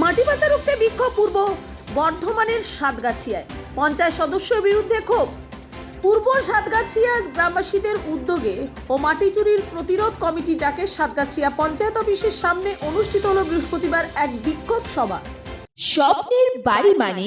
মাটি পাচার রুখতে বিক্ষোভ পূর্ব বর্ধমানের সাতগাছিয়ায়। পঞ্চায়েত সদস্যের বিরুদ্ধে ক্ষোভ। পূর্ব সাতগাছিয়া গ্রামবাসীদের উদ্যোগে ও মাটি চুরির প্রতিরোধ কমিটি ডাকে সাতগাছিয়া পঞ্চায়েত অফিসের সামনে অনুষ্ঠিত হল বৃহস্পতিবার এক বিক্ষোভ সভা। স্বপ্নের বাড়ি মানে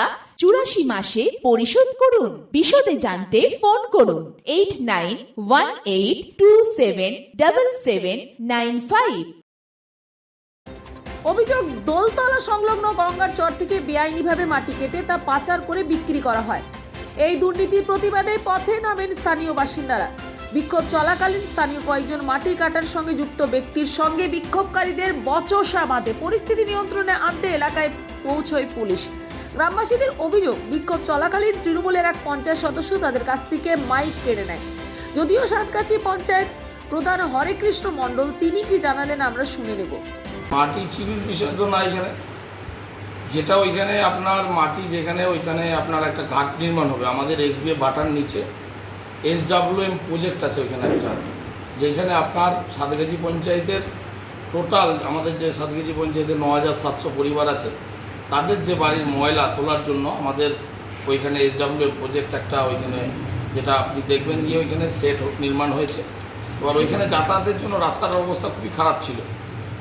চুরাশি মাসে পরিশোধ করুন। বিশদে জানতে ফোন করুন। Eight nine one eight two seven double seven nine five অভিযোগ, দোলতলা সংলগ্ন গঙ্গার চর থেকে বেআইনিভাবে মাটি কেটে তা পাচার করে বিক্রি করা হয়। এই দুর্নীতির প্রতিবাদে পথে নামেন স্থানীয় বাসিন্দারা। বিক্ষোভ চলাকালীন স্থানীয় কয়েকজন মাটি কাটার সঙ্গে যুক্ত ব্যক্তির সঙ্গে বিক্ষোভকারীদের বচসা বাঁধে। পরিস্থিতি নিয়ন্ত্রণে আনতে এলাকায় পৌঁছয় পুলিশ। গ্রামবাসীদের অভিযোগ, বিক্ষোভ চলাকালীন তৃণমূলের এক পঞ্চায়েত সদস্য তাদের কাছ থেকে মাইক কেড়ে নেয়। যদিও সাতকাছি পঞ্চায়েত প্রধান হরেকৃষ্ণ মণ্ডল, তিনি কি জানালেন আমরা শুনে নেব। মাটি চুরির বিষয় তো না এখানে। যেটা ওইখানে আপনার মাটি যেখানে, ওইখানে আপনার একটা ঘাট নির্মাণ হবে। আমাদের এসবিএ বাটার নিচে এস এম প্রজেক্ট আছে ওইখানে একটা। যেখানে আপনার সাতগাজি পঞ্চায়েতের টোটাল আমাদের যে সাতগাজি পঞ্চায়েতের ন হাজার সাতশো পরিবার আছে তাদের যে বাড়ির ময়লা তোলার জন্য আমাদের ওইখানে এস এম প্রজেক্ট একটা ওইখানে যেটা আপনি দেখবেন গিয়ে ওইখানে সেট নির্মাণ হয়েছে। এবার ওইখানে যাতায়াতের জন্য রাস্তার অবস্থা খুবই খারাপ ছিল।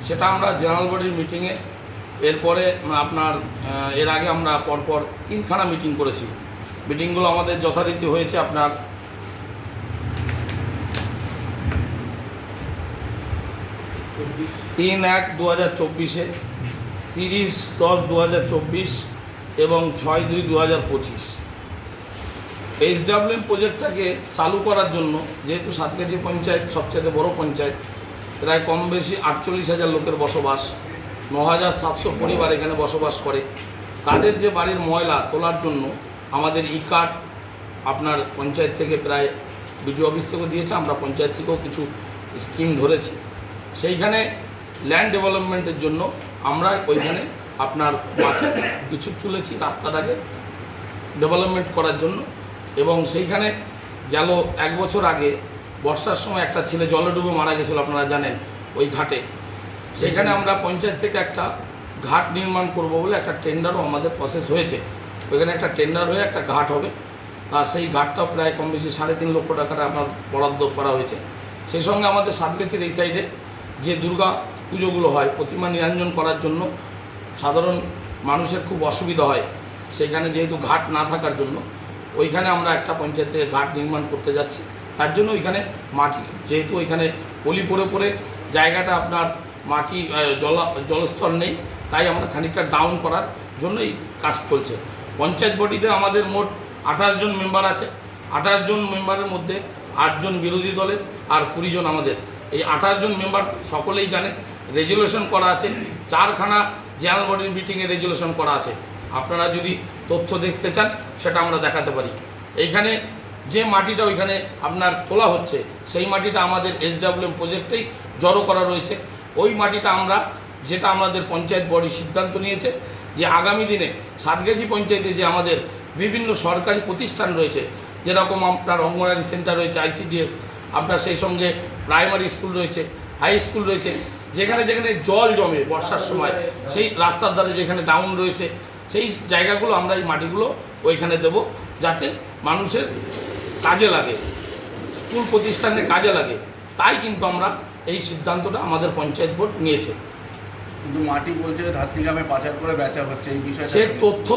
সেটা আমরা জেনারেল বডির মিটিংয়ে এরপরে আপনার এর আগে আমরা পরপর তিনখানা মিটিং করেছি। মিটিংগুলো আমাদের যথারীতি হয়েছে আপনার তিন এক দু হাজার চব্বিশে। তিরিশ দশ দু হাজার চব্বিশ এবং ছয় দুই দু হাজার পঁচিশ এইচডাব্লিউএম প্রজেক্টটাকে চালু করার জন্য, যেহেতু সাতগাছি পঞ্চায়েত সবচেয়ে বড় পঞ্চায়েত, প্রায় কম বেশি আটচল্লিশ হাজার লোকের বসবাস ন হাজার সাতশো পরিবার এখানে বসবাস করে। তাদের যে বাড়ির ময়লা তোলার জন্য আমাদের ই কার্ড আপনার পঞ্চায়েত থেকে প্রায় বিডিও অফিস থেকেও দিয়েছে, আমরা পঞ্চায়েত থেকেও কিছু স্কিম ধরেছি। সেইখানে ল্যান্ড ডেভেলপমেন্টের জন্য আমরা ওইখানে আপনার মাটি কিছু তুলেছি রাস্তাটাকে ডেভেলপমেন্ট করার জন্য এবং সেইখানে গেল এক বছর আগে বর্ষার সময় একটা ছেলে জলে ডুবে মারা গেছিল, আপনারা জানেন, ওই ঘাটে। সেইখানে আমরা পঞ্চায়েত থেকে একটা ঘাট নির্মাণ করব বলে একটা টেন্ডারও আমাদের প্রসেস হয়েছে। ওইখানে একটা টেন্ডার হয়ে একটা ঘাট হবে। আর সেই ঘাটটা প্রায় কম বেশি সাড়ে তিন লক্ষ টাকাটা আপনার বরাদ্দ করা হয়েছে। সেই সঙ্গে আমাদের সাতগাছির এই সাইডে যে দুর্গা পুজোগুলো হয়, প্রতিমা নিরঞ্জন করার জন্য সাধারণ মানুষের খুব অসুবিধা হয়। সেখানে যেহেতু ঘাট না থাকার জন্য, ওইখানে আমরা একটা পঞ্চায়েতে ঘাট নির্মাণ করতে যাচ্ছি। তার জন্য ওইখানে মাটি, যেহেতু ওইখানে পলি পরে পরে জায়গাটা আপনার মাটি জলা, জলস্তর নেই, তাই আমরা খানিকটা ডাউন করার জন্যই কাজ চলছে। পঞ্চায়েত বডিতে আমাদের মোট আঠাশ জন মেম্বার আছে। আঠাশ জন মেম্বারের মধ্যে আটজন বিরোধী দলের আর কুড়ি জন আমাদের। এই আঠাশ জন মেম্বার সকলেই জানে রেজুলেশন করা আছে। চারখানা জেনারেল বডির মিটিংয়ে রেজুলেশন করা আছে। আপনারা যদি তথ্য দেখতে চান, সেটা আমরা দেখাতে পারি। এইখানে যে মাটিটা ওইখানে আপনার তোলা হচ্ছে, সেই মাটিটা আমাদের এসডাব্লিউএম প্রজেক্টেই জড়ো করা রয়েছে। ওই মাটিটা আমরা, যেটা আমাদের পঞ্চায়েত বডি সিদ্ধান্ত নিয়েছে, যে আগামী দিনে সাতগাছি পঞ্চায়েতে যে আমাদের বিভিন্ন সরকারি প্রতিষ্ঠান রয়েছে, যেরকম আপনার অঙ্গনারী সেন্টার রয়েছে আইসিডিএস আপনার সেই সঙ্গে প্রাইমারি স্কুল রয়েছে হাই স্কুল রয়েছে যেখানে যেখানে জল জমে বর্ষার সময় সেই রাস্তার ধারে যেখানে ডাউন রয়েছে সেই জায়গাগুলো আমরা এই মাটিগুলো ওইখানে দেব যাতে মানুষের কাজে লাগে স্কুল প্রতিষ্ঠানে কাজে লাগে। তাই কিন্তু আমরা এই সিদ্ধান্তটা আমাদের পঞ্চায়েত বোর্ড নিয়েছে। কিন্তু মাটি বলছে যে ধাত্রীগ্রামে পাচার করে বেচা হচ্ছে এই বিষয়ে সে তথ্য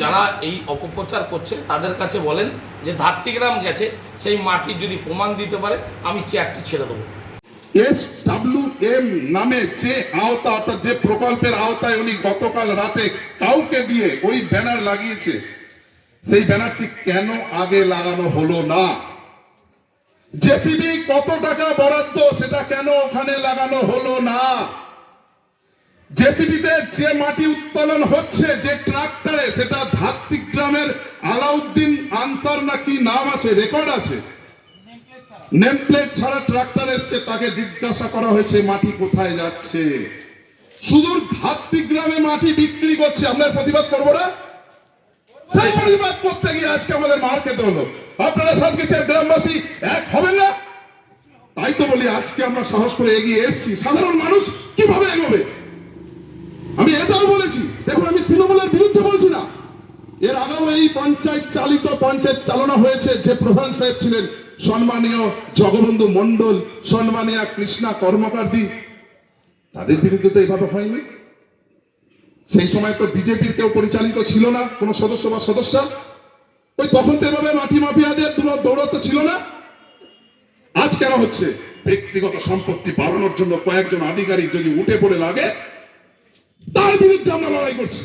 যারা এই অপপ্রচার করছে তাদের কাছে বলেন যে ধাত্রীগ্রাম গেছে সেই মাটি যদি প্রমাণ দিতে পারে আমি চেয়ারটি ছেড়ে দেবো। এস ডাব্লিউ এম নামে যে আওতা অর্থাৎ যে প্রকল্পের আওতায় উনি গতকাল রাতে কাউকে দিয়ে ওই ব্যানার লাগিয়েছে, সেই ব্যানারটি কেন আগে লাগানো হলো না? জেসিবি কত টাকা বরাদ্দ সেটা কেন ওখানে লাগানো হলো না? জেসিবিতে যে মাটি উত্তোলন হচ্ছে, যে ট্রাক্টরে, সেটা ধাত্রিক গ্রামের আলাউদ্দিন আনসার না কি নাম আছে, রেকর্ড আছে? নেম প্লেট ছাড়া ট্রাক্টর তাকে জিজ্ঞাসা করা হয়েছে, মাটি কোথায় যাচ্ছে? সুদূর ধাত্রিক গ্রামে মাটি বিক্রি করছে, আমরা প্রতিবাদ করব না? সেই প্রতিবাদ করতে গিয়ে আজকে আমাদের মার খেতে হলো। আপনারা সাতগেছের গ্রামবাসী এক হবেন না? তাই তো বলি, আজকে আমরা সাহস করে এগিয়ে এসেছি। সাধারণ মানুষ কীভাবে এগোবে? আমি এটাও বলেছি। দেখুন, আমি তৃণমূলের বিরুদ্ধে বলছি না। এর আগেও এই পঞ্চায়েত চালিত পঞ্চায়েত চালনা হয়েছে, যে প্রধান সাহেব ছিলেন সম্মানীয় জগবন্ধু মন্ডল সম্মানীয় কৃষ্ণা কর্মকারদি তাদের বিরুদ্ধে তো এভাবে হয়নি। সেই সময় তো বিজেপির কেউ পরিচালিত ছিল না, কোনো সদস্য বা সদস্য। ওই তখন তো এভাবে মাটি মাফিয়াদের দূর দৌড়ত্ব ছিল না। আজ কেন হচ্ছে? ব্যক্তিগত সম্পত্তি বাড়ানোর জন্য কয়েকজন আধিকারিক যদি উঠে পড়ে লাগে, তার বিরুদ্ধে আমরা লড়াই করছি।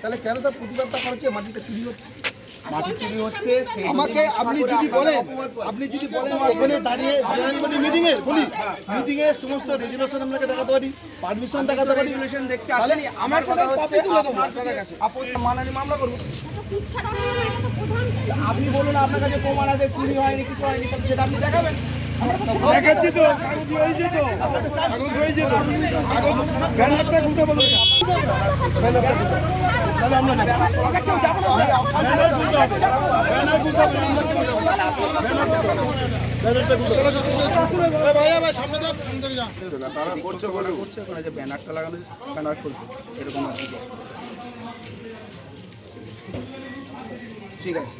তাহলে কেন স্যার প্রতিবাদটা করছে? মাটিটা চুরি হচ্ছে। মাটি চুরি হচ্ছে আমাকে আপনি যদি বলেন আপনি যদি বলেন ওখানে দাঁড়িয়ে জেনারেল বডি মিটিং এর বলি মিটিং এর সমস্ত রেজুলেশন আপনাকে দেখাতে পারি পারমিশন দেখাতে পারি। দেখতে তাহলে আমার আমার কথা হচ্ছে কাছে। আপনি মানানি মামলা করব আপনি বলুন আপনার কাছে প্রমাণ আছে চুরি হয়নি কিছু হয়নি সেটা আপনি দেখাবেন। দেখাচ্ছি তো কাগজ কাগজ কাগজ ব্যানারটা খুলতে তাহলে আমরা ব্যানার খুলতে হবে। ব্যানার খুলতে হবে। তারা করছে বলে করছে ওখানে যে ব্যানারটা লাগানো ব্যানার খুলছে এরকম আর কি। ঠিক আছে।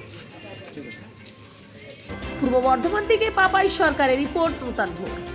পূর্ব বর্ধমান থেকে পাপাই সরকারের রিপোর্ট নূতন ভোর